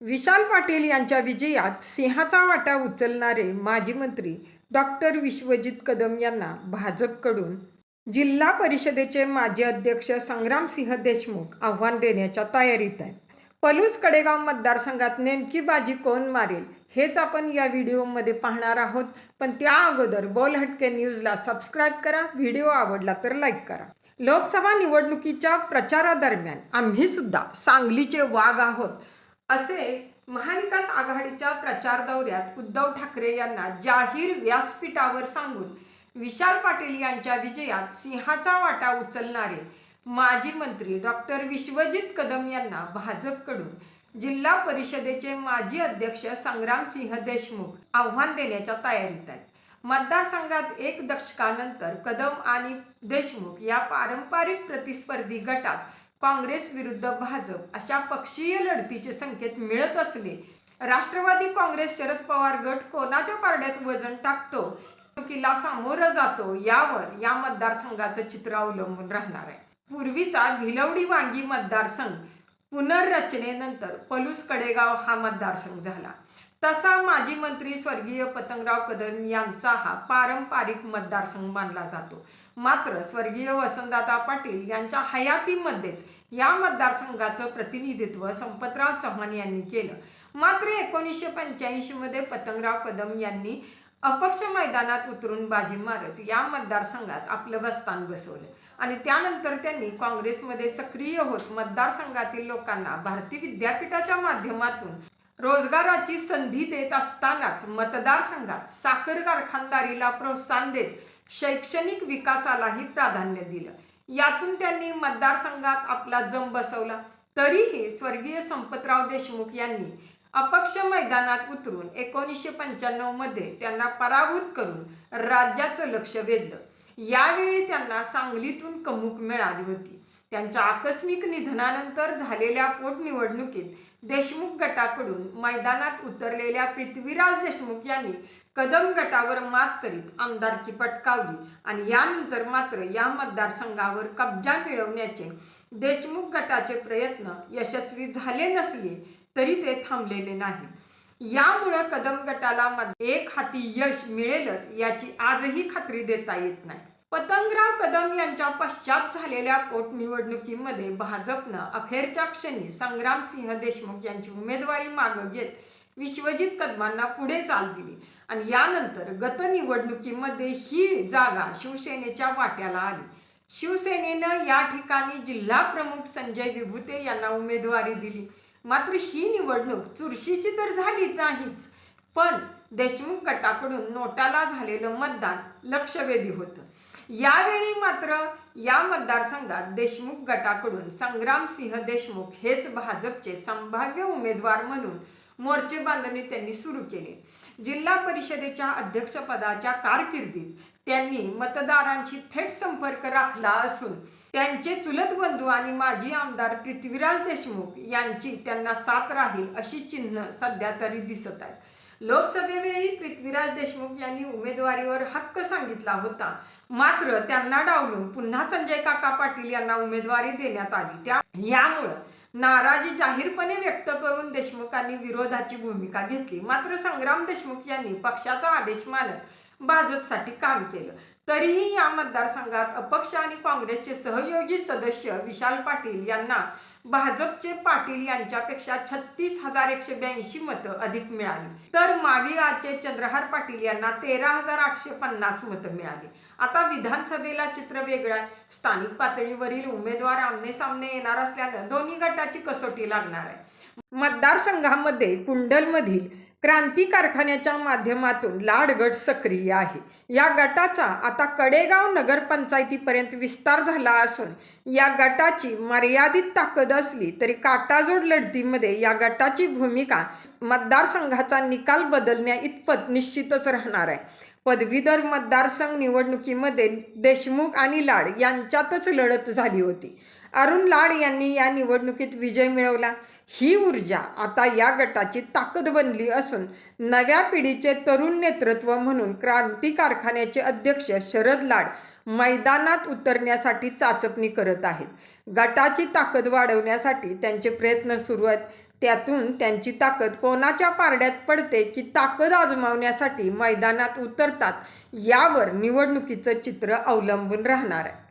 विशाल पाटील यांच्या विजयात सिंहाचा वाटा उचलणारे माजी मंत्री डॉक्टर विश्वजित कदम यांना भाजपकडून जिल्हा परिषदेचे माजी अध्यक्ष संग्रामसिंह देशमुख आव्हान देण्याच्या तयारीत आहेत. पलूस कडेगाव मतदारसंघात नेमकी बाजी कोण मारेल हेच आपण या व्हिडिओमध्ये पाहणार आहोत. पण त्या अगोदर बोल हटके न्यूजला सबस्क्राईब करा व्हिडिओ आवडला तर लाईक करा. लोकसभा निवडणुकीच्या प्रचारादरम्यान आम्ही सुद्धा सांगलीचे वाघ आहोत. असे महाविकास आघाडीच्या प्रचार दौऱ्यात उद्धव ठाकरे यांना जाहीर व्यासपीठावर सांगून विशाल पाटील यांच्या विजयात सिंहाचा वाटा उचलणारे माजी मंत्री डॉक्टर विश्वजित कदम यांना भाजपकडून जिल्हा परिषदेचे माजी अध्यक्ष संग्रामसिंह देशमुख आव्हान देण्याच्या तयारीत आहेत. मतदारसंघात एक दशकानंतर कदम आणि देशमुख या पारंपरिक प्रतिस्पर्धी गटात काँग्रेस विरुद्ध भाजप अशा पक्षीय लढतीचे संकेत मिळत असले राष्ट्रवादी काँग्रेस शरद पवार गट कोणाच्या पारड्यात वजन टाकतो निवडणुकीला सामोरं जातो यावर या मतदारसंघाचं चित्र अवलंबून राहणार आहे. पूर्वीचा भिलवडी वांगी मतदारसंघ पुनर्रचनेनंतर पलूस कडेगाव हा मतदारसंघ झाला. तसा माजी मंत्री स्वर्गीय पतंगराव कदम यांचा हा पारंपरिक मतदारसंघ मानला जातो. मात्र स्वर्गीय वसंतदादा पाटील यांच्या हयातीमध्येच या मतदारसंघाचं प्रतिनिधित्व संपतराव चव्हाण यांनी केलं. मात्र एकोणीसशे पंच्याऐंशीमध्ये पतंगराव कदम यांनी अपक्ष मैदानात उतरून बाजी मारत या मतदारसंघात आपलं बस्तान बसवलं आणि त्यानंतर त्यांनी काँग्रेसमध्ये सक्रिय होत मतदारसंघातील लोकांना भारती विद्यापीठाच्या माध्यमातून रोजगाराची संधी देत असतानाच मतदारसंघात साखर कारखानदारीला प्रोत्साहन देत शैक्षणिक विकासालाही प्राधान्य दिलं. यातून त्यांनी मतदारसंघात आपला जम बसवला. तरीही स्वर्गीय संपतराव देशमुख यांनी अपक्ष मैदानात उतरून एकोणीसशे पंच्याण्णवमध्ये त्यांना पराभूत करून राज्याचं लक्ष वेधलं. यावेळी त्यांना सांगलीतून कमूक मिळाली होती. त्यांच्या आकस्मिक निधनानंतर झालेल्या पोटनिवडणुकीत देशमुख गटाकडून मैदानात उतरलेल्या पृथ्वीराज देशमुख यांनी कदम गटावर मात करीत आमदारकी पटकावली आणि यानंतर मात्र या मतदारसंघावर कब्जा मिळवण्याचे देशमुख गटाचे प्रयत्न यशस्वी झाले नसले तरी ते थांबलेले नाही. यामुळं कदम गटाला मध्ये एक हाती यश मिळेलच याची आजही खात्री देता येत नाही. पतंगराव कदम यांच्या पश्चात झालेल्या पोटनिवडणुकीमध्ये भाजपनं अखेरच्या क्षणी संग्रामसिंह देशमुख यांची उमेदवारी मागं घेत विश्वजित कदमांना पुढे चाल दिली. आणि यानंतर गतनिवडणुकीमध्ये ही जागा शिवसेनेच्या वाट्याला आली. शिवसेनेनं या ठिकाणी जिल्हा प्रमुख संजय विभुते यांना उमेदवारी दिली. मात्र ही निवडणूक चुरशीची तर झालीच नाहीच पण देशमुख गटाकडून नोटाला झालेलं मतदान लक्षवेधी होतं. यावेळी मात्र या मतदारसंघात देशमुख गटाकडून संग्रामसिंह देशमुख हेच भाजपचे संभाव्य उमेदवार म्हणून मोर्चे बांधणी त्यांनी सुरू केली. जिल्हा परिषदेच्या अध्यक्षपदाच्या कारकिर्दीत त्यांनी मतदारांशी थेट संपर्क राखला असून त्यांचे चुलत बंधू आणि माजी आमदार पृथ्वीराज देशमुख यांची त्यांना साथ राहील अशी चिन्ह सध्या तरी दिसत आहेत. लोकसभेवेळी पृथ्वीराज देशमुख यांनी उमेदवारीवर हक्क सांगितला होता. मात्र त्यांना डावलून पुन्हा संजय काका पाटील यांना उमेदवारी देण्यात आली. त्या यामुळं नाराजी जाहीरपणे व्यक्त करून देशमुखांनी विरोधाची भूमिका घेतली. मात्र संग्राम देशमुख यांनी पक्षाचा आदेश मानत भाजपसाठी काम केलं. तरीही या मतदारसंघात अपक्ष आणि काँग्रेसचे सहयोगी सदस्य विशाल पाटील यांना भाजपचे पाटील यांच्यापेक्षा छत्तीस हजार एकशे ब्याऐंशी मतं अधिक मिळाली. तर माविळाचे चंद्रहार पाटील यांना तेरा हजार आठशे पन्नास मतं मिळाली. आता विधानसभेला चित्र वेगळं आहे. स्थानिक पातळीवरील उमेदवार आमने सामने येणार असल्यानं दोन्ही गटाची कसोटी लागणार आहे. मतदारसंघामध्ये कुंडलमधील क्रांती कारखान्याच्या माध्यमातून लाड गट सक्रिय आहे. या गटाचा आता कडेगाव नगरपंचायतीपर्यंत विस्तार झाला असून या गटाची मर्यादित ताकद असली तरी काटाजोड लढतीमध्ये या गटाची भूमिका मतदारसंघाचा निकाल बदलण्या इतपत निश्चितच राहणार आहे. पदवीधर मतदारसंघ निवडणुकीमध्ये देशमुख आणि लाड यांच्यातच लढत झाली होती. अरुण लाड यांनी या निवडणुकीत विजय मिळवला. ही ऊर्जा आता या गटाची ताकद बनली असून नव्या पिढीचे तरुण नेतृत्व म्हणून क्रांती कारखान्याचे अध्यक्ष शरद लाड मैदानात उतरण्यासाठी चाचपणी करत आहेत. गटाची ताकद वाढवण्यासाठी त्यांचे प्रयत्न सुरू आहेत. त्यातून त्यांची ताकद कोणाच्या पारड्यात पडते की ताकद आजमावण्यासाठी मैदानात उतरतात यावर निवडणुकीचं चित्र अवलंबून राहणार आहे.